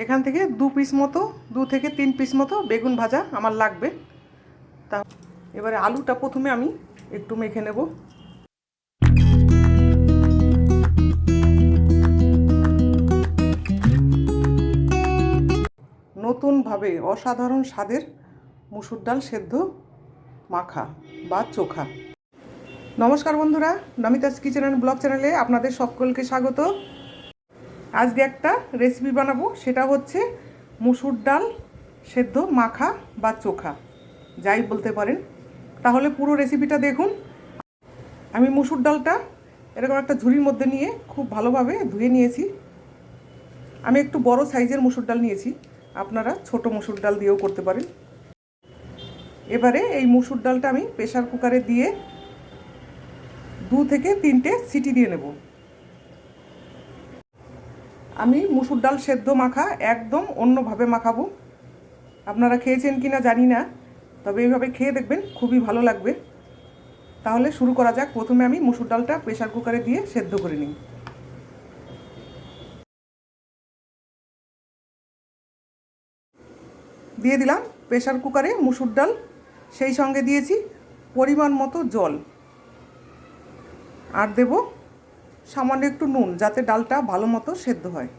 এখান থেকে দু পিস মতো, দু থেকে তিন পিস মতো বেগুন ভাজা আমার লাগবে। তা এবারে আলুটা প্রথমে আমি একটু মেখে নেব। নতুনভাবে অসাধারণ স্বাদের মুসুর ডাল সেদ্ধ মাখা বা চোখা। নমস্কার বন্ধুরা, নমিতাস কিচেন অ্যান্ড ব্লগ চ্যানেলে আপনাদের সকলকে স্বাগত। আজকে একটা রেসিপি বানাবো, সেটা হচ্ছে মুসুর ডাল সেদ্ধ মাখা বা চোখা, যাই বলতে পারেন। তাহলে পুরো রেসিপিটা দেখুন। আমি মুসুর ডালটা এরকম একটা ঝুড়ির মধ্যে নিয়ে খুব ভালোভাবে ধুয়ে নিয়েছি। আমি একটু বড় সাইজের মুসুর ডাল নিয়েছি, আপনারা ছোট মুসুর ডাল দিয়েও করতে পারেন। এবারে এই মুসুর ডালটা আমি প্রেশার কুকারে দিয়ে দু থেকে তিনটে সিটি দিয়ে নেব। আমি মুসুর ডাল সেদ্ধ মাখা একদম অন্যভাবে মাখাবো। আপনারা খেয়েছেন কি না জানি না, তবে এইভাবে খেয়ে দেখবেন খুবই ভালো লাগবে। তাহলে শুরু করা যাক। প্রথমে আমি মুসুর ডালটা প্রেশার কুকারে দিয়ে সেদ্ধ করে নিই। দিয়ে দিলাম প্রেশার কুকারে মুসুর ডাল, সেই সঙ্গে দিয়েছি পরিমাণ মতো জল। আর দেব সামান্য একটু নুন, যাতে ডালটা ভালো মতো সেদ্ধ হয়।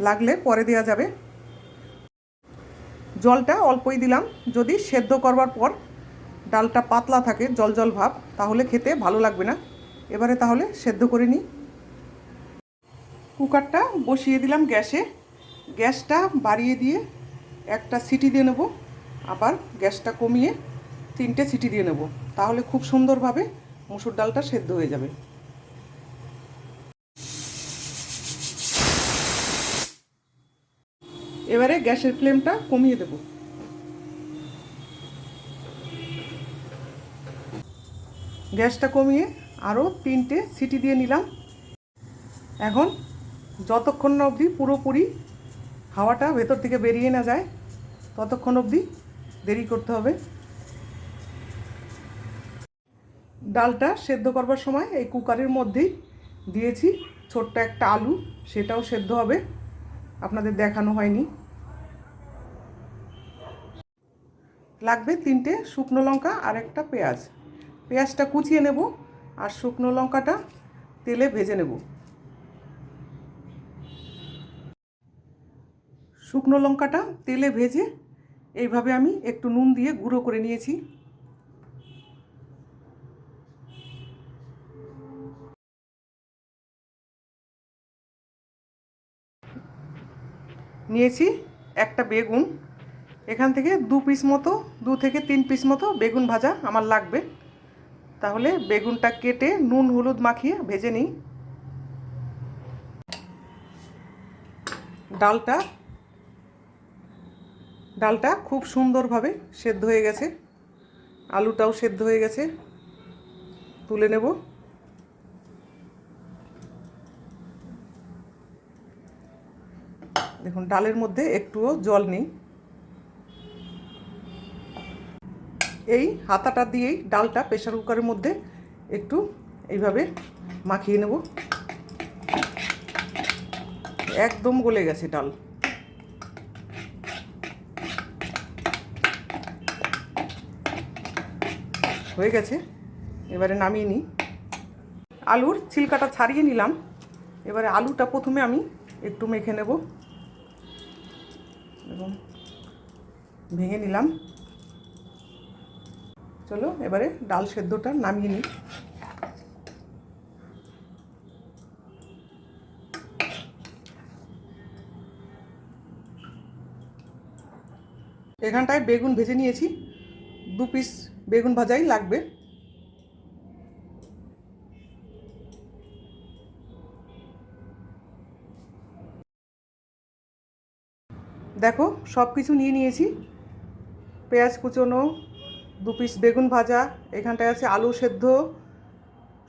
লাগলে পরে দেওয়া যাবে। জলটা অল্পই দিলাম। যদি সেদ্ধ করবার পর ডালটা পাতলা থাকে, জল জল ভাব, তাহলে খেতে ভালো লাগবে না। এবারে তাহলে সেদ্ধ করে নিই। কুকারটা বসিয়ে দিলাম গ্যাসে। গ্যাসটা বাড়িয়ে দিয়ে একটা সিটি দিয়ে নেব। আবার গ্যাসটা কমিয়ে তিনটে সিটি দিয়ে নেব। তাহলে খুব সুন্দরভাবে মুসুর ডালটা সেদ্ধ হয়ে যাবে। এবারে গ্যাসের ফ্লেমটা কমিয়ে দেব। গ্যাসটা কমিয়ে আরও তিনটে সিটি দিয়ে নিলাম। এখন যতক্ষণ না অবধি পুরোপুরি হাওয়াটা ভেতর থেকে বেরিয়ে না যায়, ততক্ষণ অবধি দেরি করতে হবে। ডালটা সেদ্ধ করবার সময় এই কুকারের মধ্যেই দিয়েছি ছোট্ট একটা আলু, সেটাও সেদ্ধ হবে। আপনাদের দেখানো হয়নি। লাগবে তিনটে শুকনো লঙ্কা আর একটা পেঁয়াজ। পেঁয়াজটা কুচিয়ে নেব আর শুকনো লঙ্কাটা তেলে ভেজে নেব। শুকনো লঙ্কাটা তেলে ভেজে এইভাবে আমি একটু নুন দিয়ে গুঁড়ো করে নিয়েছি। নিয়েছি একটা বেগুন। এখান থেকে দু পিস মতো, দু থেকে তিন পিস মতো বেগুন ভাজা আমার লাগবে। তাহলে বেগুনটা কেটে নুন, হলুদ মাখিয়ে ভেজে নিই। ডালটা ডালটা খুব সুন্দরভাবে সেদ্ধ হয়ে গেছে। আলুটাও সেদ্ধ হয়ে গেছে। তুলে নেব। দেখুন, ডালের মধ্যে একটুও জল নেই। এই হাতাটা দিয়েই ডালটা প্রেশার কুকারের মধ্যে একটু এইভাবে মাখিয়ে নেব। একদম গলে গেছে ডাল। হয়ে গেছে, এবারে নামিয়ে নিই। আলুর ছিলকাটা ছাড়িয়ে নিলাম। এবারে আলুটা প্রথমে আমি একটু মেখে নেব। এবং ভেঙে নিলাম। চলো, এবারে ডাল সেদ্ধটা নামিয়ে নিই। এখানটায় বেগুন ভেজে নিয়েছি। দু পিস বেগুন ভাজাই লাগবে। দেখো সব কিছু নিয়ে নিয়েছি। পেঁয়াজ কুচোনো, দু পিস বেগুন ভাজা, এখানটায় আছে আলু সেদ্ধ,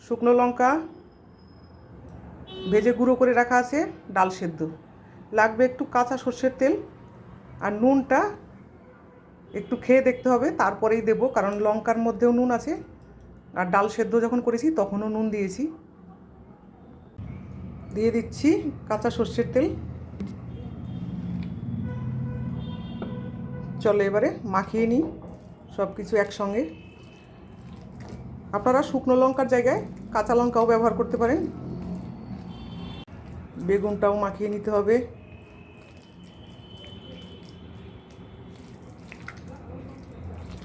শুকনো লঙ্কা, ভেজে গুঁড়ো করে রাখা আছে, ডাল সেদ্ধ। লাগবে একটু কাঁচা সর্ষের তেল আর নুনটা একটু খেয়ে দেখতে হবে, তারপরেই দেবো, কারণ লঙ্কার মধ্যেও নুন আছে। আর ডাল সেদ্ধ যখন করেছি, তখনও নুন দিয়েছি। দিয়ে দিচ্ছি কাঁচা সর্ষের তেল। চলো এবারে মাখিয়ে নিই সব কিছু একসঙ্গে। আপনারা শুকনো লঙ্কার জায়গায় কাঁচা লঙ্কাও ব্যবহার করতে পারেন। বেগুনটাও মাখিয়ে নিতে হবে।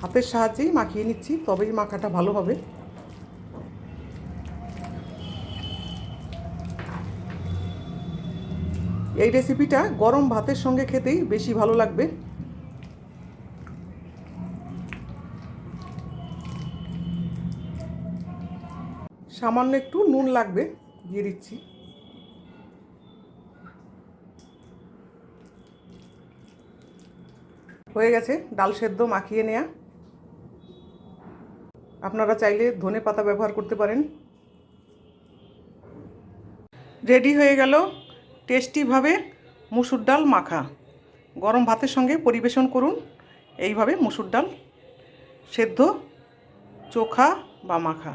হাতের সাহায্যেই মাখিয়ে নিচ্ছি, তবেই মাখাটা ভালো হবে। এই রেসিপিটা গরম ভাতের সঙ্গে খেতেই বেশি ভালো লাগবে। সামান্য একটু নুন লাগবে, দিয়ে দিচ্ছি। হয়ে গেছে, ডাল সেদ্ধ মাখিয়ে নেয়া। আপনারা চাইলে ধনে পাতা ব্যবহার করতে পারেন। রেডি হয়ে গেল টেস্টিভাবে মুসুর ডাল মাখা। গরম ভাতের সঙ্গে পরিবেশন করুন, এইভাবে মুসুর ডাল সেদ্ধ, চোখা বা মাখা।